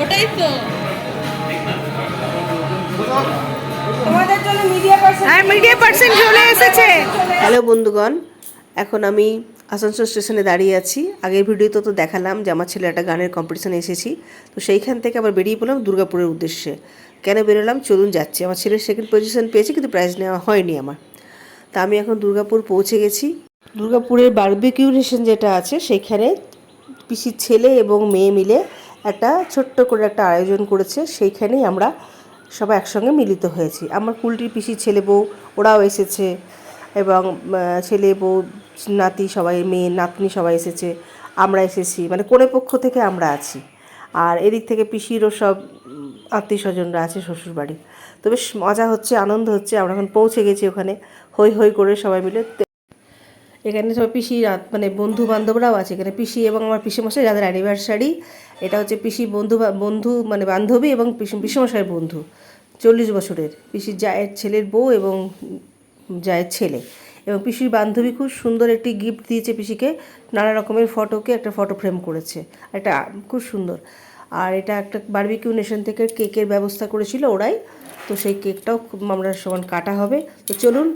ওটাই তো। তোমাদের জন্য মিডিয়া পার্সন হ্যাঁ মিডিয়া পার্সন চলে এসেছে। হ্যালো বন্ধুগণ এখন আমি আসানসোল স্টেশনে দাঁড়িয়ে আছি। আগের ভিডিওতে তো দেখালাম যে আমার ছেলে একটা গানের কম্পিটিশনে এসেছি। তো সেইখান থেকে আবার বেরিয়ে পড়লাম দুর্গাপুরের উদ্দেশ্যে। কেন বেরোলাম? চলুন যাচ্ছি। আমার ছেলের সেকেন্ড পজিশন পেয়েছি কিন্তু প্রাইজ নেওয়া হয়নি আমার। তা আমি এখন দুর্গাপুর পৌঁছে গেছি। দুর্গাপুরের বারবিকিউ নেশন যেটা আছে সেইখানে পিসির ছেলে এবং মেয়ে মিলে একটা ছোট্ট করে একটা আয়োজন করেছে। সেইখানেই আমরা সবাই একসঙ্গে মিলিত হয়েছি। আমার কুলটির পিসির ছেলে বউ, ওরাও এসেছে এবং ছেলে বউ, নাতি সবাই, মেয়ে, নাতনি সবাই এসেছে। আমরা এসেছি মানে কোনে পক্ষ থেকে আমরা আছি। আর এদিক থেকে পিসিরও সব আত্মীয় স্বজনরা আছে শ্বশুরবাড়ি। তো বেশ মজা হচ্ছে, আনন্দ হচ্ছে। আমরা এখন পৌঁছে গেছি ওখানে। হই হই করে সবাই মিলে এখানে সব পিসি মানে বন্ধু বান্ধবরাও আছে। এখানে পিসি এবং আমার পিসিমশাই, যাদের অ্যানিভার্সারি এটা হচ্ছে পিসি বন্ধু বন্ধু মানে বান্ধবী এবং পিসি, পিসিমশাইয়ের বন্ধু। চল্লিশ বছরের। পিসির জায়ের ছেলের বউ এবং জায়ের ছেলে। এবং পিসির বান্ধবী খুব সুন্দর একটি গিফট দিয়েছে পিসিকে। নানা রকমের ফটোকে একটা ফটো ফ্রেম করেছে। একটা, খুব সুন্দর। আর এটা একটা বার্বিকিউ নেশন থেকে কেকের ব্যবস্থা করেছিল ওরাই। তো সেই কেকটাও আমরা সমান কাটা হবে। তো চলুন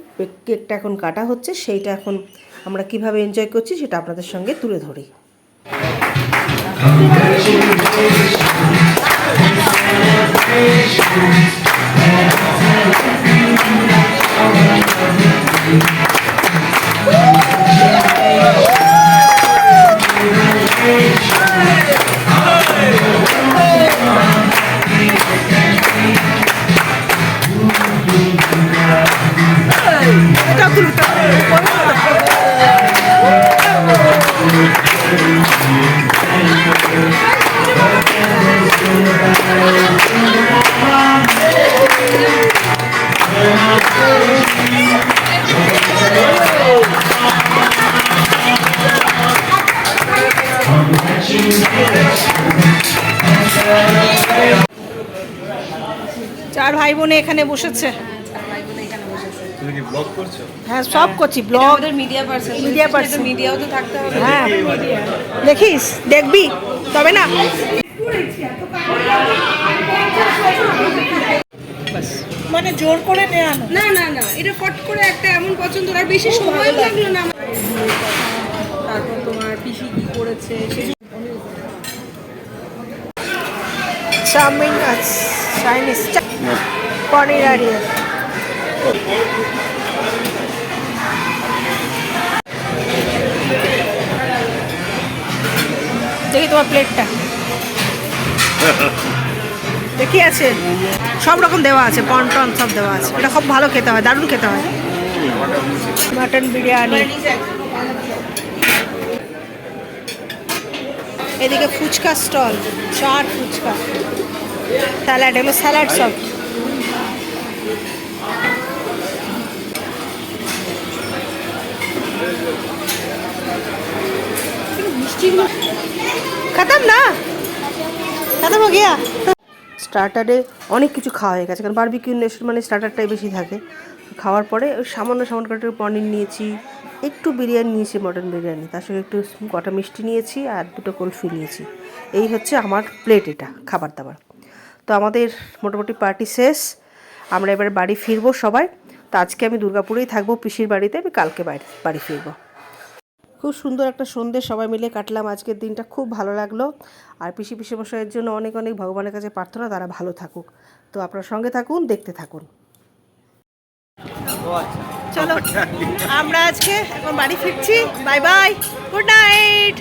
কেকটা এখন কাটা হচ্ছে, সেইটা এখন আমরা কীভাবে এনজয় করছি সেটা আপনাদের সঙ্গে তুলে ধরি। চার ভাই বোনে এখানে বসেছে। তুমি কি ব্লগ করছ? হ্যাঁ সব করছি ব্লগ আমাদের মিডিয়া পার্সন person। মিডিয়াও তো থাকতে হবে হ্যাঁ। দেখিস দেখবি তবে না। মানে জোর করে নেওয়া না। না না না এটা ফট করে একটা এমন পছন্দ আর বেশি সময় লাগল না। আমার। তারপর তোমার পিসি কি করেছে চাউমিন চাইনিজ পনির আর ইয়ে। দেখি তোমার প্লেটটা। দেখি আছে। সব রকম দেওয়া আছে পন টন সব দেওয়া আছে। এটা খুব ভালো খেতে হয় দারুণ খেতে হয়। মাটন বিরিয়ানি। এদিকে ফুচকা স্টল, চার ফুচকা। স্যালাড, এগুলো স্যালাড সব। খতম না? খতম গিয়া? স্টার্টারে অনেক কিছু খাওয়া হয়ে গেছে, কারণ বারবিকিউ নেশন মানে স্টার্টারটাই বেশি থাকে। খাওয়ার পরে সামান্য সামান্য কটা পনির নিয়েছি একটু বিরিয়ানি নিয়েছি, মটন বিরিয়ানি। তার সঙ্গে একটু কটা মিষ্টি নিয়েছি আর দুটো কুলফি নিয়েছি। এই হচ্ছে আমার প্লেট এটা খাবার দাবার তো আমাদের মোটামুটি পার্টি শেষ। আমরা এবার বাড়ি ফিরবো সবাই। তো আজকে আমি দুর্গাপুরেই থাকব, পিসির বাড়িতে। আমি কালকে বাড়ি বাড়ি ফিরবো। খুব সুন্দর একটা সন্ধে সবাই মিলে কাটলাম। আজকের দিনটা খুব ভালো লাগল। আর পিসি পিসি মশাইয়ের জন্য অনেক অনেক ভগবানের কাছে প্রার্থনা, তারা ভালো থাকুক। তো আপনার সঙ্গে থাকুন, দেখতে থাকুন। চলো আমরা আজকে এখন বাড়ি ফিরছি। Bye bye good night